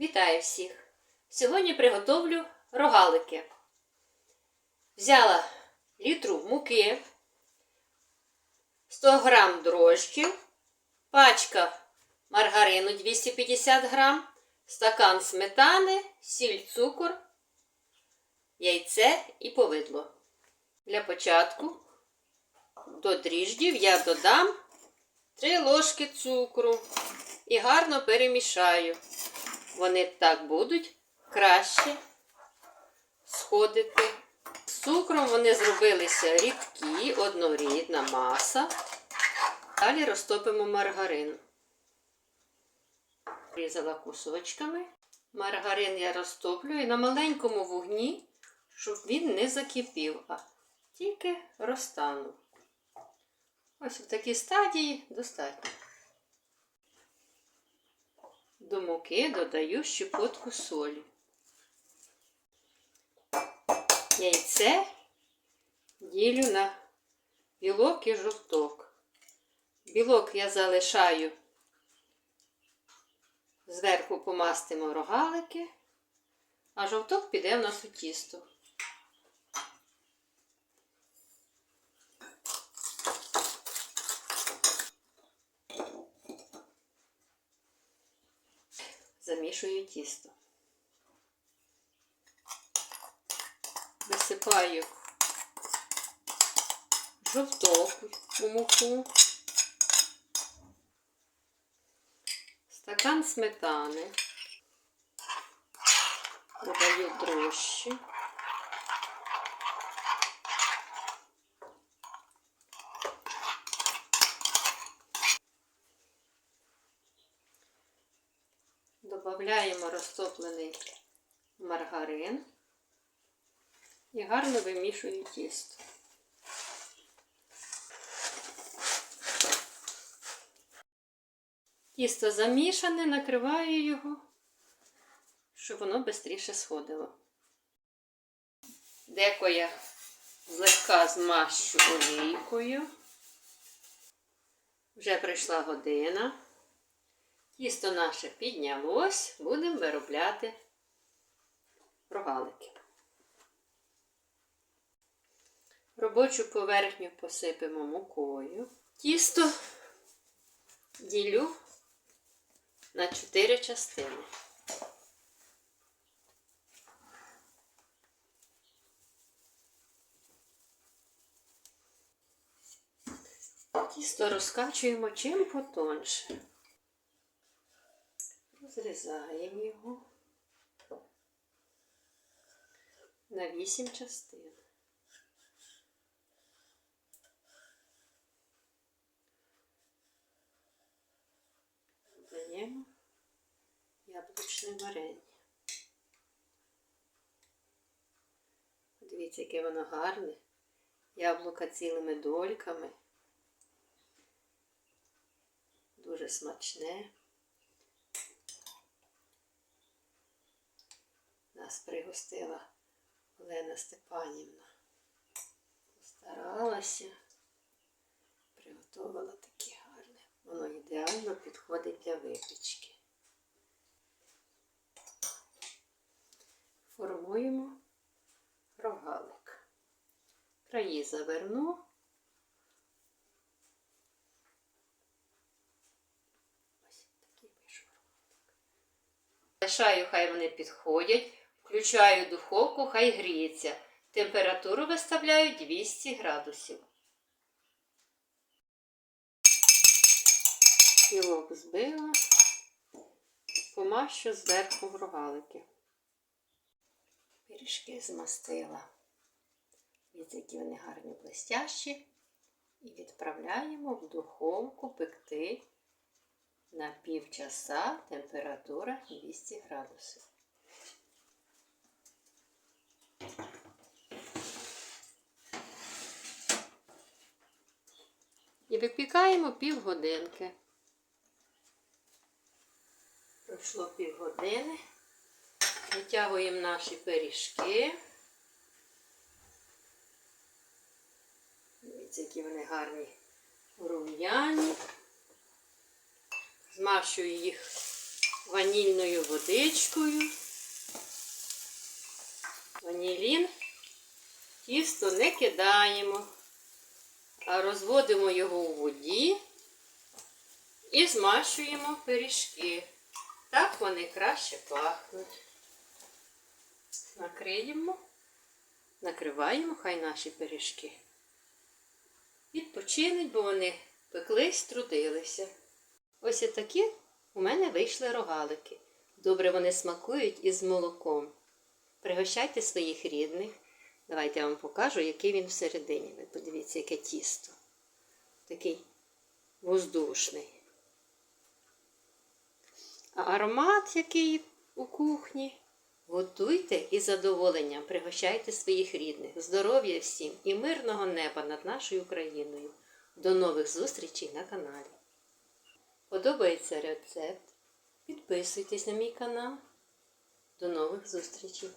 Вітаю всіх! Сьогодні приготовлю рогалики. Взяла літру муки, 100 грам дрожджів, пачка маргарину 250 грам, стакан сметани, сіль, цукор, яйце і повидло. Для початку до дріждів я додам 3 ложки цукру і гарно перемішаю. Вони так будуть краще сходити. З цукром вони зробилися рідкі, однорідна маса. Далі розтопимо маргарин. Різала кусочками. Маргарин я розтоплюю на маленькому вогні, щоб він не закипів, а тільки розтанув. Ось в такій стадії достатньо. До муки додаю щепотку солі. Яйце ділю на білок і жовток. Білок я залишаю, зверху помастимо рогалики, а жовток піде в нас у тісто. Замішую тісто. Висипаю жовток у муку, стакан сметани, додаю дрожжі. Додаємо розтоплений маргарин і гарно вимішую тісто. Тісто замішане, накриваю його, щоб воно швидше сходило. Деко я злегка змащу олійкою. Вже прийшла година. Тісто наше піднялось, будемо виробляти рогалики. Робочу поверхню посипемо мукою. Тісто ділю на 4 частини. Тісто розкачуємо чим потонше. Розрізаємо його на вісім частин. Додаємо яблучне варення. Дивіться, яке воно гарне. Яблука цілими дольками. Дуже смачне. Нас пригостила Олена Степанівна. Старалася, приготувала таке гарне. Воно ідеально підходить для випічки. Формуємо рогалик. Краї заверну. Лишаю, хай вони підходять. Включаю духовку, хай гріється. Температуру виставляю 200 градусів. Білок збила, помащу зверху в рогалики. Пиріжки змастила. Дивіться, які вони гарні блестящі. І відправляємо в духовку пекти на півчаса температура 200 градусів. І випікаємо півгодинки. Пройшло півгодини. Витягуємо наші пиріжки. Дивіться, які вони гарні рум'яні. Змащую їх ванільною водичкою. Ванілін. Тісто не кидаємо, розводимо його у воді і змащуємо пиріжки. Так вони краще пахнуть. Накриємо, накриваємо хай наші пиріжки. Відпочинуть, бо вони пеклись, трудилися. Ось і такі у мене вийшли рогалики. Добре вони смакують із молоком. Пригощайте своїх рідних. Давайте я вам покажу, який він всередині. Ви подивіться, яке тісто. Такий воздушний. А аромат, який у кухні. Готуйте із задоволенням, пригощайте своїх рідних, здоров'я всім і мирного неба над нашою Україною. До нових зустрічей на каналі. Подобається рецепт? Підписуйтесь на мій канал. До нових зустрічей!